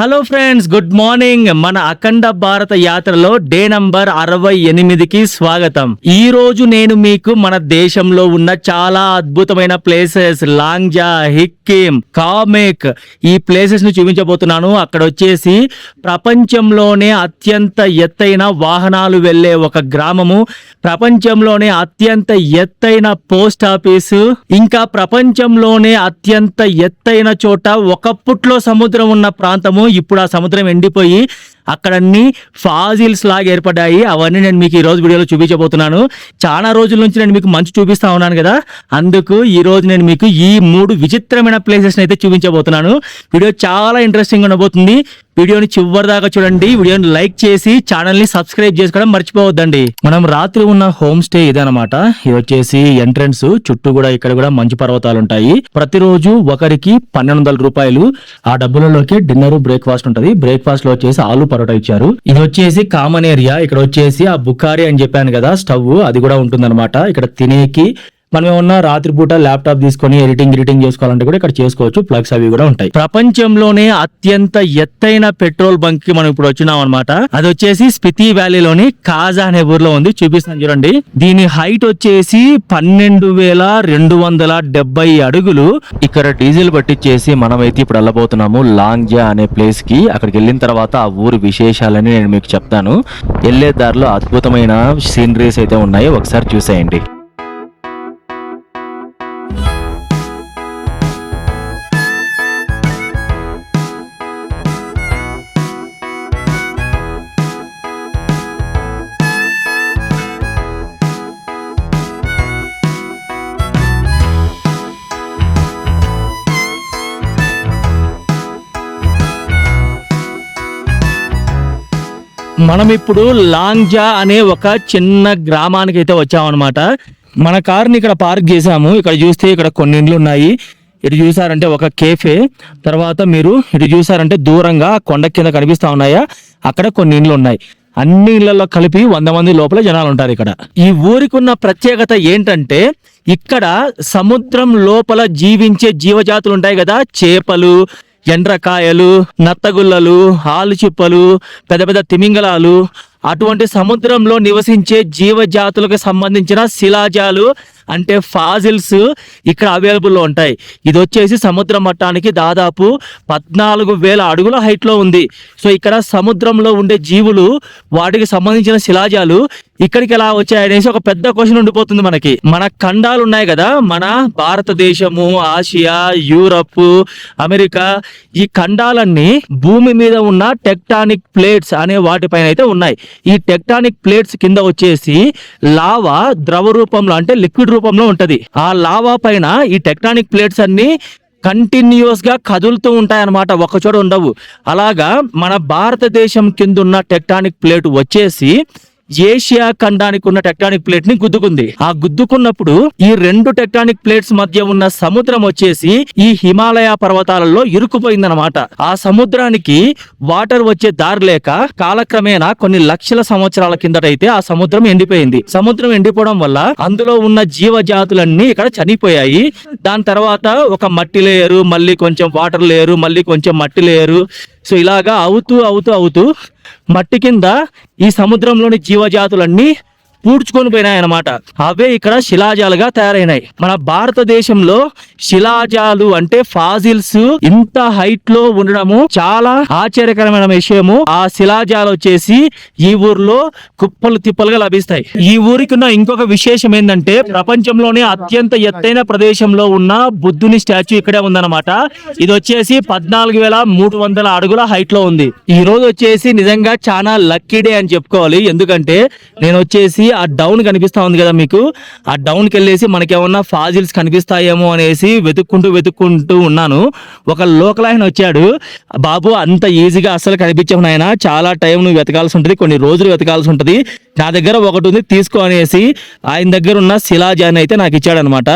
Hello friends good morning మన అఖండ భారత యాత్రలో డే నంబర్ అరవై ఎనిమిదికి స్వాగతం. ఈ రోజు నేను మీకు మన దేశంలో ఉన్న చాలా అద్భుతమైన ప్లేసెస్ లాంగ్జా హిక్కిం కామెక్ ఈ ప్లేసెస్ను చూపించబోతున్నాను. అక్కడ వచ్చేసి ప్రపంచంలోనే అత్యంత ఎత్తైన వాహనాలు వెళ్ళే ఒక గ్రామము. ప్రపంచంలోనే అత్యంత ఎత్తైన పోస్ట్ ఆఫీసు ఇంకా ప్రపంచంలోనే అత్యంత ఎత్తైన చోట ఒకప్పట్లో సముద్రం ఉన్న ప్రాంతము. ఇప్పుడు ఆ సముద్రం ఎండిపోయి అక్కడన్నీ ఫాజిల్స్ లాగా ఏర్పడ్డాయి. అవన్నీ నేను మీకు ఈ రోజు వీడియోలో చూపించబోతున్నాను. చాలా రోజుల నుంచి నేను మీకు మంచి చూపిస్తా ఉన్నాను కదా. అందుకు ఈ రోజు నేను మీకు ఈ మూడు విచిత్రమైన ప్లేసెస్ అయితే చూపించబోతున్నాను. వీడియో చాలా ఇంట్రెస్టింగ్ ఉండబోతుంది. వీడియోని చివరి దాకా చూడండి. వీడియోని లైక్ చేసి ఛానల్ని సబ్స్క్రైబ్ చేసుకోవడం మర్చిపోవద్దండి. మనం రాత్రి ఉన్న హోమ్ స్టే ఇదనమాట ఇది వచ్చేసి ఎంట్రన్స్ చుట్టూ కూడా ఇక్కడ కూడా మంచు పర్వతాలు ఉంటాయి. ప్రతిరోజు ఒకరికి పన్నెండు వందల రూపాయలు. ఆ డబ్బులలోకి డిన్నర్ బ్రేక్ఫాస్ట్ ఉంటది. బ్రేక్ఫాస్ట్లో వచ్చేసి ఆలు పరోటా ఇచ్చారు. ఇది వచ్చేసి కామన్ ఏరియా. ఇక్కడ వచ్చేసి ఆ బుకారి అని చెప్పాను కదా స్టవ్ అది కూడా ఉంటుందన్నమాట. ఇక్కడ తినేకి మనం ఏమన్నా రాత్రిపూట ల్యాప్టాప్ తీసుకొని ఎడిటింగ్ ఎడిటింగ్ చేసుకోవాలంటే కూడా ఇక్కడ చేసుకోవచ్చు. ప్లగ్స్ అవి కూడా ఉంటాయి. ప్రపంచంలోనే అత్యంత ఎత్తైన పెట్రోల్ బంక్కి మనం ఇప్పుడు వచ్చినాం అనమాట అది వచ్చేసి స్పితి వ్యాలీలోని కాజా అనే ఊర్లో ఉంది. చూపిస్తాను చూడండి. దీని హైట్ వచ్చేసి పన్నెండు వేల రెండు వందల డెబ్బై అడుగులు. ఇక్కడ డీజిల్ పట్టించేసి మనమైతే ఇప్పుడు వెళ్ళబోతున్నాము లాంగ్జా అనే ప్లేస్కి. అక్కడికి వెళ్ళిన తర్వాత ఆ ఊరి విశేషాలని నేను మీకు చెప్తాను. వెళ్ళే దారిలో అద్భుతమైన సీనరీస్ అయితే ఉన్నాయి. ఒకసారి చూసేయండి. మనం ఇప్పుడు లాంగ్జా అనే ఒక చిన్న గ్రామానికి అయితే వచ్చామన్నమాట. మన కార్ని ఇక్కడ పార్క్ చేసాము ఇక్కడ చూస్తే ఇక్కడ కొన్ని ఇండ్లు ఉన్నాయి. ఇటు చూసారంటే ఒక కేఫే. తర్వాత మీరు ఇటు చూసారంటే దూరంగా కొండ కింద కనిపిస్తా ఉన్నాయా? అక్కడ కొన్ని ఇండ్లు ఉన్నాయి. అన్ని ఇళ్ళలో కలిపి వంద మంది లోపల జనాలు ఉంటారు ఇక్కడ. ఈ ఊరికి ఉన్న ప్రత్యేకత ఏంటంటే ఇక్కడ సముద్రం లోపల జీవించే జీవజాతులు ఉంటాయి కదా చేపలు ఎండ్రకాయలు నత్తగుల్లలు ఆలుచిప్పలు పెద్ద పెద్ద తిమింగలాలు. అటువంటి సముద్రంలో నివసించే జీవజాతులకు సంబంధించిన శిలాజాలు అంటే ఫాజిల్స్ ఇక్కడ అవైలబుల్లో ఉంటాయి. ఇది వచ్చేసి సముద్ర మట్టానికి దాదాపు పద్నాలుగు వేల అడుగుల హైట్లో ఉంది. సో ఇక్కడ సముద్రంలో ఉండే జీవులు వాటికి సంబంధించిన శిలాజాలు ఇక్కడికి ఎలా వచ్చాయనేసి ఒక పెద్ద క్వశ్చన్ ఉండిపోతుంది మనకి. మన ఖండాలు ఉన్నాయి కదా మన భారతదేశము ఆసియా యూరప్ అమెరికా ఈ ఖండాలన్నీ భూమి మీద ఉన్న టెక్టానిక్ ప్లేట్స్ అనే వాటిపైన అయితే ఉన్నాయి. ఈ టెక్టానిక్ ప్లేట్స్ కింద వచ్చేసి లావా ద్రవ రూపంలో అంటే లిక్విడ్ రూపంలో ఉంటది. ఆ లావా పైన ఈ టెక్టానిక్ ప్లేట్స్ అన్ని కంటిన్యూస్గా కదులుతూ ఉంటాయన్నమాట. ఒకచోట ఉండవు. అలాగా మన భారతదేశం కింద ఉన్న టెక్టానిక్ ప్లేట్ వచ్చేసి ఏషియా ఖండానికి ఉన్న టెక్టానిక్ ప్లేట్ని గుద్దుకుంది. ఆ గుద్దుకున్నప్పుడు ఈ రెండు టెక్టానిక్ ప్లేట్స్ మధ్య ఉన్న సముద్రం వచ్చేసి ఈ హిమాలయ పర్వతాలలో ఇరుక్కుపోయిందనమాట ఆ సముద్రానికి వాటర్ వచ్చే దారి లేక కాలక్రమేణా కొన్ని లక్షల సంవత్సరాల కిందటైతే ఆ సముద్రం ఎండిపోయింది. సముద్రం ఎండిపోవడం వల్ల అందులో ఉన్న జీవజాతులన్నీ ఇక్కడ చనిపోయాయి. దాని తర్వాత ఒక మట్టి లేయరు మళ్ళీ కొంచెం వాటర్ లేయరు మళ్ళీ కొంచెం మట్టి లేయరు సో ఇలాగా అవుతూ అవుతూ అవుతూ మట్టి కింద ఈ సముద్రంలోని జీవజాతులన్నీ పూడ్చుకొని పోయినాయన్నమాట అవే ఇక్కడ శిలాజాలుగా తయారైనాయి. మన భారతదేశంలో శిలాజాలు అంటే ఫాజిల్స్ ఇంత హైట్లో ఉండడము చాలా ఆశ్చర్యకరమైన విషయము. ఆ శిలాజాలు వచ్చేసి ఈ ఊర్లో కుప్పలు తిప్పలుగా లభిస్తాయి. ఈ ఊరికి ఉన్న ఇంకొక విశేషం ఏంటంటే ప్రపంచంలోనే అత్యంత ఎత్తైన ప్రదేశంలో ఉన్న బుద్ధుని స్టాచ్యూ ఇక్కడే ఉందన్నమాట. ఇది వచ్చేసి పద్నాలుగు వేల మూడు వందల అడుగుల హైట్లో ఉంది. ఈ రోజు వచ్చేసి నిజంగా చాలా లక్కీ డే అని చెప్పుకోవాలి. ఎందుకంటే నేను వచ్చేసి ఆ డౌన్ కనిపిస్తూ ఉంది కదా మీకు? ఆ డౌన్కి వెళ్ళేసి మనకేమన్నా ఫాజిల్స్ కనిపిస్తాయేమో అనేసి వెతుక్కుంటూ వెతుక్కుంటూ ఉన్నాను. ఒక లోకల్ ఆయన వచ్చాడు. బాబు అంత ఈజీగా అస్సలు కనిపించవు నాయన. చాలా టైం నువ్వు వెతకాల్సి ఉంటుంది. కొన్ని రోజులు వెతకాల్సి ఉంటుంది. నా దగ్గర ఒకటి ఉంది తీసుకో అనేసి ఆయన దగ్గర ఉన్న శిలాజాన్ని అయితే నాకు ఇచ్చాడనమాట.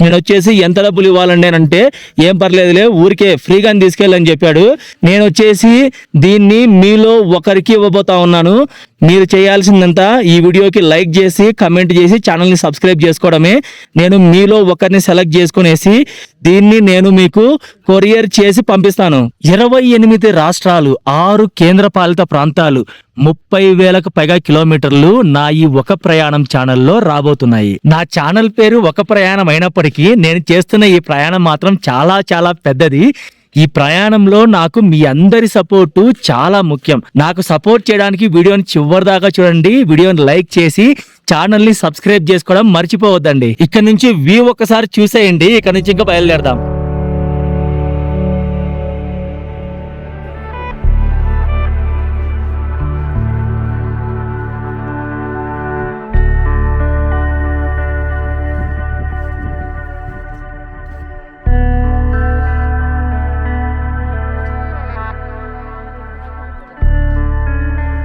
నేను వచ్చేసి ఎంత డబ్బులు ఇవ్వాలండి? అంటే ఏం పర్లేదులే ఊరికే ఫ్రీగా తీసుకెళ్ళని చెప్పాడు. నేను వచ్చేసి దీన్ని మీలో ఒకరికి ఇవ్వబోతా ఉన్నాను. మీరు చేయాల్సిందంతా ఈ వీడియోకి లైక్ చేసి కమెంట్ చేసి ఛానల్ని సబ్స్క్రైబ్ చేసుకోవడమే. నేను మీలో ఒకరిని సెలెక్ట్ చేసుకునేసి దీన్ని నేను మీకు కొరియర్ చేసి పంపిస్తాను. ఇరవై ఎనిమిది రాష్ట్రాలు ఆరు కేంద్రపాలిత ప్రాంతాలు ముప్పై వేలకు పైగా కిలోమీటర్లు నా ఈ ఒక ప్రయాణం ఛానల్లో రాబోతున్నాయి. నా ఛానల్ పేరు ఒక ప్రయాణం అయినప్పటికీ నేను చేస్తున్న ఈ ప్రయాణం మాత్రం చాలా చాలా పెద్దది. ఈ ప్రయాణంలో నాకు మీ అందరి సపోర్టు చాలా ముఖ్యం. నాకు సపోర్ట్ చేయడానికి వీడియోని చివరి దాకా చూడండి. వీడియోని లైక్ చేసి ఛానల్ని సబ్స్క్రైబ్ చేసుకోవడం మర్చిపోవద్దండి. ఇక్కడ నుంచి వ్యూ ఒక్కసారి చూసేయండి. ఇక్కడ నుంచి ఇంకా బయలుదేరదాం.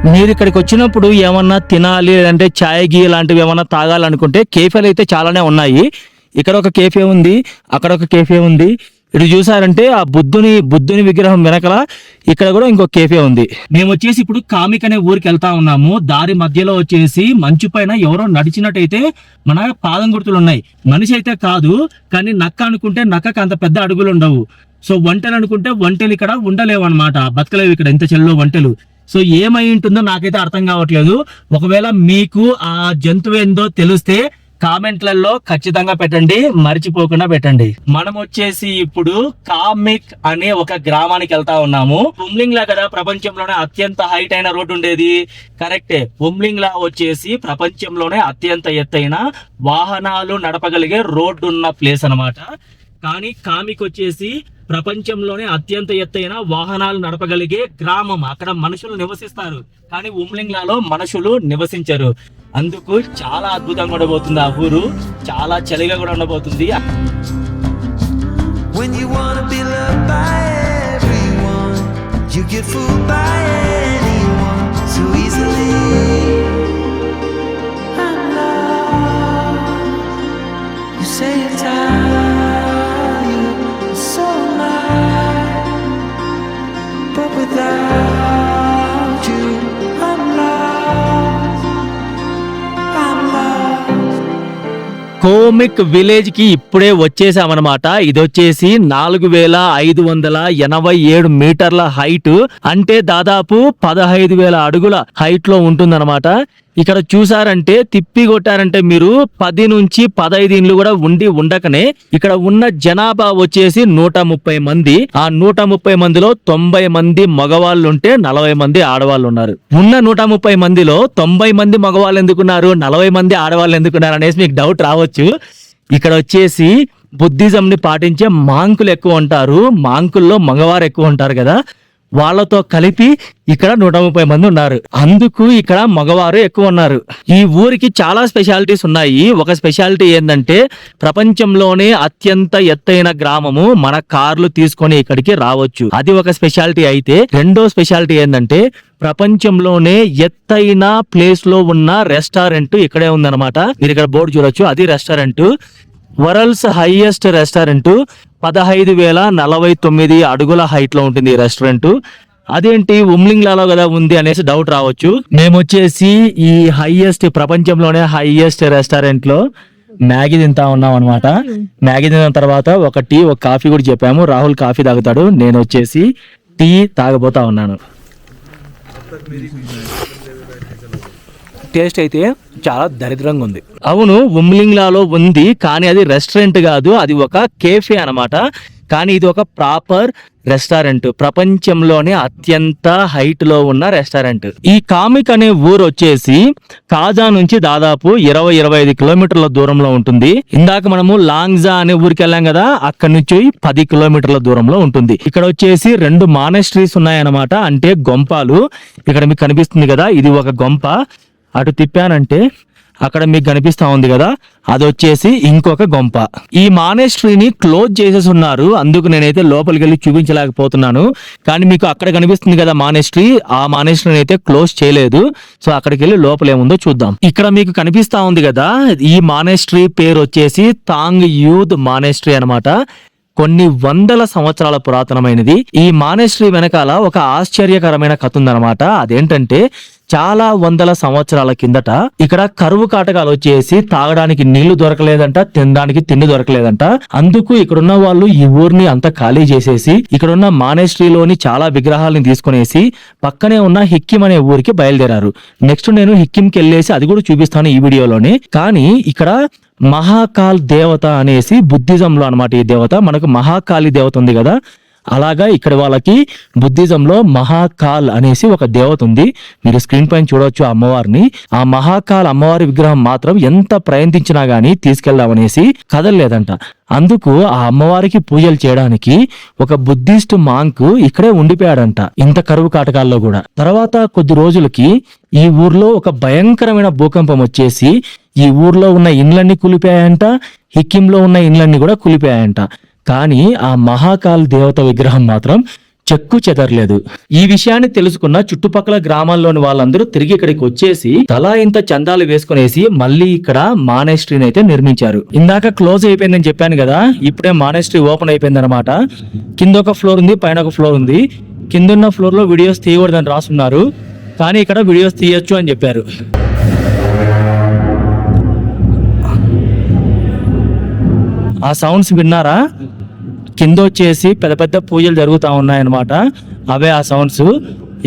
మీరు ఇక్కడికి వచ్చినప్పుడు ఏమన్నా తినాలి లేదంటే చాయ్ గీ లాంటివి ఏమన్నా తాగాలనుకుంటే కేఫేలు అయితే చాలానే ఉన్నాయి. ఇక్కడ ఒక కేఫే ఉంది అక్కడ ఒక కేఫే ఉంది. ఇటు చూసారంటే ఆ బుద్ధుని బుద్ధుని విగ్రహం వెనకల ఇక్కడ కూడా ఇంకో కేఫే ఉంది. మేము వచ్చేసి ఇప్పుడు కామిక్ అనే ఊరికి వెళ్తా ఉన్నాము. దారి మధ్యలో వచ్చేసి మంచు పైన ఎవరో నడిచినట్టయితే మన పాదం గుర్తులు ఉన్నాయి. మనిషి అయితే కాదు కానీ నక్క అనుకుంటే నక్కకు అంత పెద్ద అడుగులు ఉండవు. సో వంటలు అనుకుంటే వంటలు ఇక్కడ ఉండలేవు అనమాట బతకలేవు ఇక్కడ ఇంత చెల్లో వంటలు. సో ఏమై ఉంటుందో నాకైతే అర్థం కావట్లేదు. ఒకవేళ మీకు ఆ జంతువు ఏందో తెలిస్తే కామెంట్లలో ఖచ్చితంగా పెట్టండి మర్చిపోకుండా పెట్టండి. మనం వచ్చేసి ఇప్పుడు కామిక్ అనే ఒక గ్రామానికి వెళ్తా ఉన్నాము. ఉమ్లింగ్ లా కదా ప్రపంచంలోనే అత్యంత హైట్ అయిన రోడ్డు ఉండేది. కరెక్టే. ఉమ్లింగ్ లా వచ్చేసి ప్రపంచంలోనే అత్యంత ఎత్తైన వాహనాలు నడపగలిగే రోడ్డు ఉన్న ప్లేస్ అన్నమాట. కానీ కామిక్ వచ్చేసి ప్రపంచంలోనే అత్యంత ఎత్తైన వాహనాలు నడపగలిగే గ్రామం. అక్కడ మనుషులు నివసిస్తారు. కానీ ఉమ్లింగ్లాలో మనుషులు నివసించరు. అందుకు చాలా అద్భుతంగా ఉండబోతుంది ఆ ఊరు. చాలా చలిగా కూడా ఉండబోతుంది. When you wanna be loved by everyone, you get fooled by it. కోమిక్ విలేజ్కి ఇప్పుడే వచ్చేసామన్నమాట. ఇది వచ్చేసి నాలుగు వేల ఐదు వందల ఎనభై ఏడు మీటర్ల హైట్. అంటే దాదాపు పదహైదు వేల అడుగుల హైట్లో ఉంటుందన్నమాట. ఇక్కడ చూసారంటే తిప్పి కొట్టారంటే మీరు పది నుంచి పదహైదు ఇండ్లు కూడా ఉండి ఉండకనే ఇక్కడ ఉన్న జనాభా వచ్చేసి నూట ముప్పై మంది. ఆ నూట ముప్పై మందిలో తొంభై మంది మగవాళ్ళు ఉంటే నలభై మంది ఆడవాళ్ళు ఉన్నారు ఉన్న నూట ముప్పై మందిలో తొంభై మంది మగవాళ్ళు ఎందుకున్నారు? నలభై మంది ఆడవాళ్ళు ఎందుకున్నారు అనేసి మీకు డౌట్ రావచ్చు. ఇక్కడ వచ్చేసి బుద్ధిజం ని పాటించే మాంకులు ఎక్కువ ఉంటారు. మాంకుల్లో మగవారు ఎక్కువ ఉంటారు కదా. వాళ్ళతో కలిపి ఇక్కడ నూట ముప్పై మంది ఉన్నారు. అందుకు ఇక్కడ మగవారు ఎక్కువ ఉన్నారు. ఈ ఊరికి చాలా స్పెషాలిటీస్ ఉన్నాయి. ఒక స్పెషాలిటీ ఏంటంటే ప్రపంచంలోనే అత్యంత ఎత్తైన గ్రామము మన కార్లు తీసుకొని ఇక్కడికి రావచ్చు. అది ఒక స్పెషాలిటీ అయితే రెండో స్పెషాలిటీ ఏంటంటే ప్రపంచంలోనే ఎత్తైన ప్లేస్లో ఉన్న రెస్టారెంట్ ఇక్కడే ఉందన్నమాట. మీరు ఇక్కడ బోర్డు చూడొచ్చు. అది రెస్టారెంట్. వరల్డ్స్ హైయెస్ట్ రెస్టారెంట్ పదహైదు వేల నలభై తొమ్మిది అడుగుల హైట్లో ఉంటుంది ఈ రెస్టారెంట్. అదేంటి? ఉమ్లింగ్లాలో కదా ఉంది అనేసి డౌట్ రావచ్చు. మేము వచ్చేసి ఈ హైయెస్ట్ ప్రపంచంలోనే హైయెస్ట్ రెస్టారెంట్లో మ్యాగీ తింటా ఉన్నాం అనమాట మ్యాగీ తిన్న తర్వాత ఒక టీ ఒక కాఫీ కూడా చెప్పాము. రాహుల్ కాఫీ తాగుతాడు. నేను వచ్చేసి టీ తాగబోతా ఉన్నాను. టేస్ట్ అయితే చాలా దరిద్రంగా ఉంది. అవును ఉమ్లింగ్లాలో ఉంది కానీ అది రెస్టారెంట్ కాదు అది ఒక కేఫే అన్నమాట. కానీ ఇది ఒక ప్రాపర్ రెస్టారెంట్. ప్రపంచంలోనే అత్యంత హైట్లో ఉన్న రెస్టారెంట్. ఈ కామిక్ అనే ఊరు వచ్చేసి కాజా నుంచి దాదాపు ఇరవై ఇరవై ఐదు కిలోమీటర్ల దూరంలో ఉంటుంది. ఇందాక మనము లాంగ్జా అనే ఊరికి వెళ్ళాం కదా అక్కడ నుంచి పది కిలోమీటర్ల దూరంలో ఉంటుంది. ఇక్కడ వచ్చేసి రెండు మానెస్ట్రీస్ ఉన్నాయన్నమాట అంటే గొంపాలు. ఇక్కడ మీకు కనిపిస్తుంది కదా ఇది ఒక గొంప. అటు తిప్పానంటే అక్కడ మీకు కనిపిస్తూ ఉంది కదా అది వచ్చేసి ఇంకొక గొంప. ఈ మానేస్ట్రీని క్లోజ్ చేసేసి ఉన్నారు అందుకు నేనైతే లోపలికి వెళ్ళి చూపించలేకపోతున్నాను. కానీ మీకు అక్కడ కనిపిస్తుంది కదా మానేస్ట్రీ ఆ మానేస్ట్రీని అయితే క్లోజ్ చేయలేదు. సో అక్కడికి వెళ్ళి లోపల ఏముందో చూద్దాం. ఇక్కడ మీకు కనిపిస్తా ఉంది కదా ఈ మానేస్ట్రీ పేరు వచ్చేసి తాంగ్ యూద్ మానేస్ట్రీ అన్నమాట. కొన్ని వందల సంవత్సరాల పురాతనమైనది. ఈ మానేస్ట్రీ వెనకాల ఒక ఆశ్చర్యకరమైన కథ ఉందన్నమాట. అదేంటంటే చాలా వందల సంవత్సరాల కిందట ఇక్కడ కరువు కాటకాలు వచ్చేసి తాగడానికి నీళ్ళు దొరకలేదంట తినడానికి తిండి దొరకలేదంట. అందుకు ఇక్కడున్న వాళ్ళు ఈ ఊరిని అంతా ఖాళీ చేసేసి ఇక్కడున్న మానేశ్రీలోని చాలా విగ్రహాలను తీసుకునేసి పక్కనే ఉన్న హిక్కిం అనే ఊరికి బయలుదేరారు. నెక్స్ట్ నేను హిక్కింకి వెళ్ళేసి అది కూడా చూపిస్తాను ఈ వీడియోలోనే. కానీ ఇక్కడ మహాకాల్ దేవత అనేసి బుద్ధిజంలో అనమాట ఈ దేవత. మనకు మహాకాళి దేవత ఉంది కదా అలాగా ఇక్కడ వాళ్ళకి బుద్ధిజంలో మహాకాల్ అనేసి ఒక దేవత ఉంది. మీరు స్క్రీన్ పైన చూడవచ్చు ఆ అమ్మవారిని. ఆ మహాకాల్ అమ్మవారి విగ్రహం మాత్రం ఎంత ప్రయత్నించినా గానీ తీసుకెళ్దామనేసి కదలలేదంట. అందుకు ఆ అమ్మవారికి పూజలు చేయడానికి ఒక బుద్ధిస్ట్ మాంక్ ఇక్కడే ఉండిపోయాడంట ఇంత కరువు కాటకాల్లో కూడా. తర్వాత కొద్ది రోజులకి ఈ ఊర్లో ఒక భయంకరమైన భూకంపం వచ్చేసి ఈ ఊర్లో ఉన్న ఇండ్లన్నీ కూలిపోయాయంట హిక్కింలో ఉన్న ఇండ్లన్నీ కూడా కూలిపోయాయంట. కానీ ఆ మహాకాల్ దేవత విగ్రహం మాత్రం చెక్కు చెదరలేదు. ఈ విషయాన్ని తెలుసుకున్న చుట్టుపక్కల గ్రామాల్లోని వాళ్ళందరూ తిరిగి ఇక్కడికి వచ్చేసి తలా ఇంత చందాలు వేసుకునేసి మళ్ళీ ఇక్కడ మానేస్ట్రీని అయితే నిర్మించారు. ఇందాక క్లోజ్ అయిపోయిందని చెప్పాను కదా ఇప్పుడే మానేస్ట్రీ ఓపెన్ అయిపోయింది అనమాట కింద ఒక ఫ్లోర్ ఉంది పైన ఒక ఫ్లోర్ ఉంది. కిందున్న ఫ్లోర్లో వీడియోస్ తీయకూడదని రాసున్నారు. కానీ ఇక్కడ వీడియోస్ తీయొచ్చు అని చెప్పారు. ఆ సౌండ్స్ విన్నారా? కింద వచ్చేసి పెద్ద పెద్ద పూజలు జరుగుతూ ఉన్నాయన్నమాట. అవే ఆ సౌండ్స్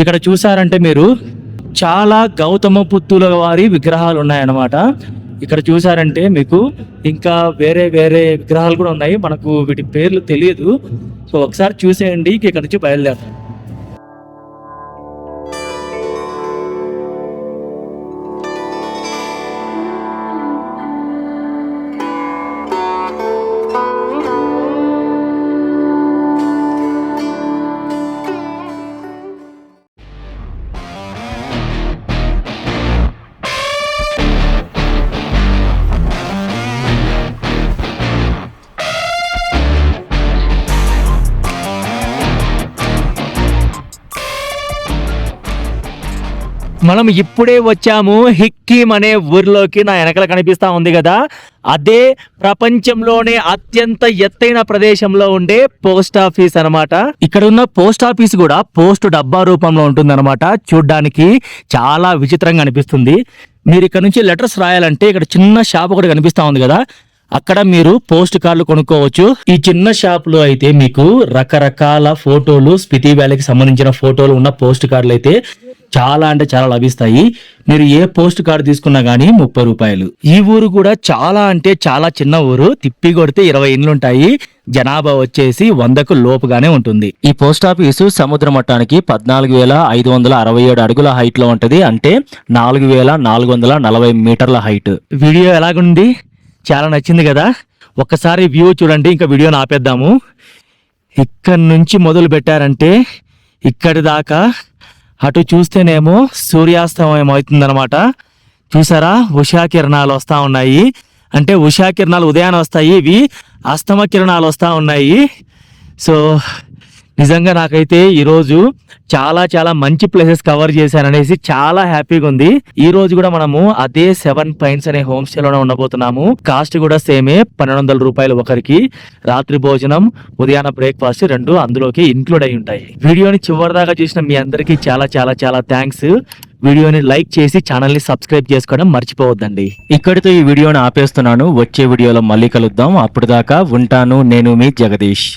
ఇక్కడ చూసారంటే మీరు చాలా గౌతమ పుత్తుల వారి విగ్రహాలు ఉన్నాయన్నమాట. ఇక్కడ చూసారంటే మీకు ఇంకా వేరే వేరే విగ్రహాలు కూడా ఉన్నాయి. మనకు వీటి పేర్లు తెలియదు. సో ఒకసారి చూసేయండి. ఇక్కడ నుంచి బయలుదేరుతాం. మనం ఇప్పుడే వచ్చాము హిక్కీమ్ అనే ఊర్లోకి. నా వెనకల కనిపిస్తూ ఉంది కదా. అదే ప్రపంచంలోనే అత్యంత ఎత్తైన ప్రదేశంలో ఉండే పోస్ట్ ఆఫీస్ అన్నమాట. ఇక్కడ ఉన్న పోస్ట్ ఆఫీస్ కూడా పోస్ట్ డబ్బా రూపంలో ఉంటుంది అనమాట చూడ్డానికి చాలా విచిత్రంగా అనిపిస్తుంది. మీరు ఇక్కడ నుంచి లెటర్స్ రాయాలంటే ఇక్కడ చిన్న షాప్ ఒకటి కనిపిస్తూ ఉంది కదా. అక్కడ మీరు పోస్ట్ కార్డులు కొనుక్కోవచ్చు. ఈ చిన్న షాప్లో అయితే మీకు రకరకాల ఫోటోలు స్పితి వ్యాలీకి సంబంధించిన ఫోటోలు ఉన్న పోస్ట్ కార్డులు అయితే చాలా అంటే చాలా లభిస్తాయి. మీరు ఏ పోస్ట్ కార్డు తీసుకున్నా కానీ ముప్పై రూపాయలు. ఈ ఊరు కూడా చాలా అంటే చాలా చిన్న ఊరు. తిప్పి కొడితే ఇరవై ఇండ్లు ఉంటాయి. జనాభా వచ్చేసి వందకు లోపుగానే ఉంటుంది. ఈ పోస్ట్ ఆఫీసు సముద్ర మట్టానికి పద్నాలుగు వేల ఐదు వందల అరవై ఏడు అడుగుల హైట్లో ఉంటది. అంటే నాలుగు వేల నాలుగు వందల నలభై మీటర్ల హైట్ వీడియో ఎలాగుంది? చాలా నచ్చింది కదా? ఒక్కసారి వ్యూ చూడండి. ఇంకా వీడియోని ఆపేద్దాము. ఇక్కడి నుంచి మొదలు పెట్టారంటే ఇక్కడి దాకా అటు చూస్తేనేమో సూర్యాస్తమయం అవుతుందనమాట చూసారా? ఉషా కిరణాలు వస్తూ ఉన్నాయి. అంటే ఉషా కిరణాలు ఉదయాన్నే వస్తాయి ఇవి అస్తమ కిరణాలు వస్తూ ఉన్నాయి. సో నిజంగా నాకైతే ఈరోజు చాలా చాలా మంచి ప్లేసెస్ కవర్ చేశాను అనేసి చాలా హ్యాపీగా ఉంది. ఈ రోజు కూడా మనము అదే సెవెన్ పైన్స్ అనే హోమ్ స్టేలోనే ఉండబోతున్నాము. కాస్ట్ కూడా సేమే పన్నెండు వందల రూపాయలు ఒకరికి. రాత్రి భోజనం ఉదయాన బ్రేక్ఫాస్ట్ రెండు అందులోకి ఇంక్లూడ్ అయి ఉంటాయి. వీడియోని చివరిదాకా చూసిన మీ అందరికీ చాలా చాలా చాలా థ్యాంక్స్ వీడియోని లైక్ చేసి ఛానల్ని సబ్స్క్రైబ్ చేసుకోవడం మర్చిపోవద్దండి. ఇక్కడితో ఈ వీడియోని ఆపేస్తున్నాను. వచ్చే వీడియోలో మళ్ళీ కలుద్దాం. అప్పుడు దాకా ఉంటాను నేను మీ జగదీష్.